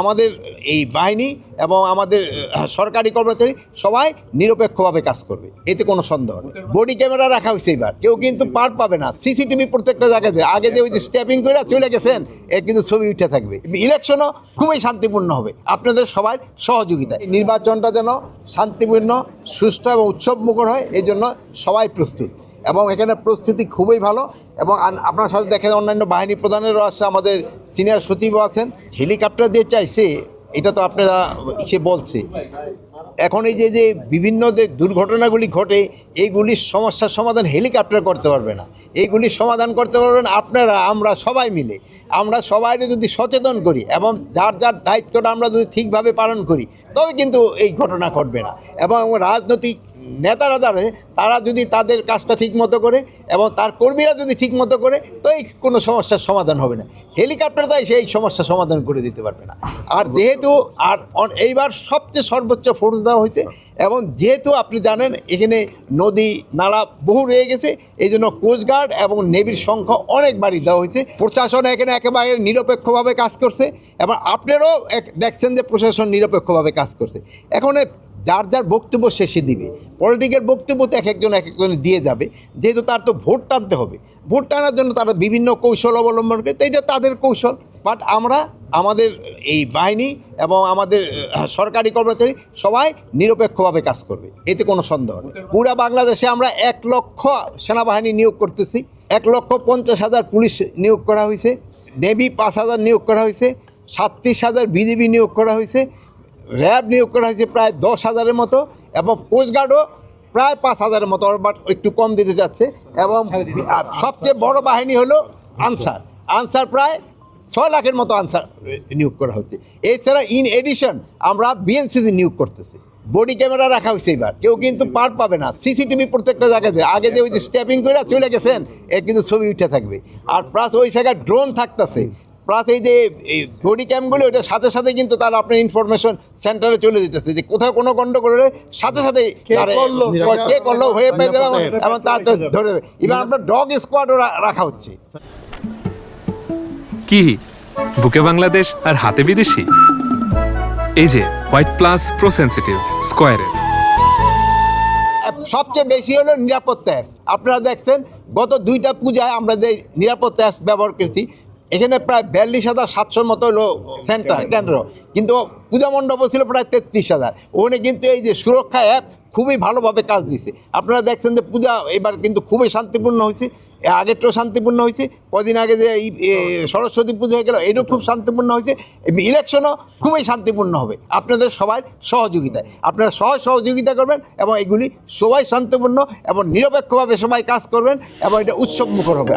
আমাদের এই বাহিনী এবং আমাদের সরকারি কর্মচারী সবাই নিরপেক্ষভাবে কাজ করবে। এতে কোনো সন্দেহ নেই। বডি ক্যামেরা রাখা হয়েছে এবার। কেউ কিন্তু পার পাবে না। সিসিটিভি প্রত্যেকটা জায়গাতে আগে যে ওই যে স্ট্যাপিং করে চলে গেছেন, এ কিন্তু ছবি উঠে থাকবে। ইলেকশনও খুবই শান্তিপূর্ণ হবে। আপনাদের সবার সহযোগিতা নির্বাচনটা যেন শান্তিপূর্ণ, সুষ্ঠু এবং উৎসবমুখর হয় এই জন্য সবাই প্রস্তুত। এবং এখানে প্রস্তুতি খুবই ভালো এবং আপনার সাথে দেখেন অন্যান্য বাহিনী প্রধানেরও আছে, আমাদের সিনিয়র সচিবও আছেন। হেলিকপ্টার দিয়ে চাইছে, এটা তো আপনারা সে বলছে। এখন এই যে যে বিভিন্ন যে দুর্ঘটনাগুলি ঘটে এইগুলির সমস্যার সমাধান হেলিকপ্টার করতে পারবে না। এইগুলির সমাধান করতে পারবেন আপনারা, আমরা সবাই মিলে। আমরা সবাই যদি সচেতন করি এবং যার যার দায়িত্বটা আমরা যদি ঠিকভাবে পালন করি, তবে কিন্তু এই ঘটনা ঘটবে না। এবং রাজনৈতিক নেতারা যারা তারা যদি তাদের কাজটা ঠিক মতো করে এবং তার কর্মীরা যদি ঠিক মতো করে, তো এই কোনো সমস্যার সমাধান হবে না। হেলিকপ্টার তাই সেই সমস্যার সমাধান করে দিতে পারবে না। আর যেহেতু, আর এইবার সবচেয়ে সর্বোচ্চ ফোর্স দেওয়া হয়েছে এবং যেহেতু আপনি জানেন এখানে নদী, নালা বহু রয়ে গেছে, এই জন্য কোস্টগার্ড এবং নেভির সংখ্যা অনেক বাড়ি দেওয়া হয়েছে। প্রশাসন এখানে একেবারে নিরপেক্ষভাবে কাজ করছে এবং আপনারাও দেখছেন যে প্রশাসন নিরপেক্ষভাবে কাজ করছে। এখন যার যার বক্তব্য শেষে দিবে। পলিটিক্যাল বক্তব্য তো এক একজন এক একজন দিয়ে যাবে। যেহেতু তার তো ভোট টানতে হবে। ভোট টানার জন্য তারা বিভিন্ন কৌশল অবলম্বন করে, তো এটা তাদের কৌশল। বাট আমরা আমাদের এই বাহিনী এবং আমাদের সরকারি কর্মচারী সবাই নিরপেক্ষভাবে কাজ করবে। এতে কোনো সন্দেহ নেই। পুরা বাংলাদেশে আমরা এক লক্ষ সেনাবাহিনী নিয়োগ করতেছি। এক লক্ষ পঞ্চাশ হাজার পুলিশ নিয়োগ করা হয়েছে। নেভি পাঁচ হাজার নিয়োগ করা হয়েছে। সাতত্রিশ হাজার বিজিবি নিয়োগ করা হয়েছে। র্যাব নিয়োগ করা হয়েছে প্রায় দশ হাজারের মতো এবং কোস্টগার্ডও প্রায় পাঁচ হাজারের মতো বাট একটু কম দিতে যাচ্ছে। এবং সবচেয়ে বড় বাহিনী হলো আনসার। আনসার প্রায় ছয় লাখের মতো আনসার নিয়োগ করা হচ্ছে। এছাড়া ইন এডিশন আমরা বিএনসিসি নিয়োগ করতেছি। বডি ক্যামেরা রাখা হয়েছে এবার। কেউ কিন্তু পার পাবে না। সিসিটিভি প্রত্যেকটা জায়গাতে আগে যে ওই যে স্ট্যাপিং করে চলে গেছেন এ কিন্তু ছবি উঠে থাকবে। আর প্লাস ওই জায়গায় ড্রোন থাকতেছে। প্লাস এই যে এই বডি ক্যাম্পগুলো ওইটার সাথে সাথে কিন্তু তারা আপনার ইনফরমেশন সেন্টারে চলে যেতেছে। যে কোথাও কোনো গন্ডগোল হলে সাথে সাথে কে করল? হয়ে পেয়ে যাবে এবং তার ধরে এবার আপনার ডগ স্কোয়াডও রাখা হচ্ছে। কি? বুকে বাংলাদেশ আর হাতে বিদেশি? এই যে হোয়াইট প্লাস প্রো সেন্সিটিভ স্কোয়ারের সবচেয়ে বেশি হলো নিরাপত্তা অ্যাপস আপনারা দেখছেন গত দুইটা পূজায় আমরা যে নিরাপত্তা অ্যাপস ব্যবহার করেছি এখানে প্রায় বিয়াল্লিশ হাজার সাতশোর মতো হলো সেন্টার কেন্দ্র। কিন্তু পূজা মণ্ডপ ছিল প্রায় তেত্রিশ হাজার। ওখানে কিন্তু এই যে সুরক্ষা অ্যাপ খুবই ভালোভাবে কাজ দিছে। আপনারা দেখছেন যে পূজা এবার কিন্তু খুবই শান্তিপূর্ণ হয়েছে। আগেরটাও শান্তিপূর্ণ হয়েছে কদিন আগে যে এই সরস্বতী পুজো হয়ে গেল এটাও খুব শান্তিপূর্ণ হয়েছে ইলেকশনও খুবই শান্তিপূর্ণ হবে, আপনাদের সবাই সহযোগিতায়। আপনারা সবাই সহযোগিতা করবেন এবং এগুলি সবাই শান্তিপূর্ণ এবং নিরপেক্ষভাবে সবাই কাজ করবেন এবং এটা উৎসবমুখর হবে।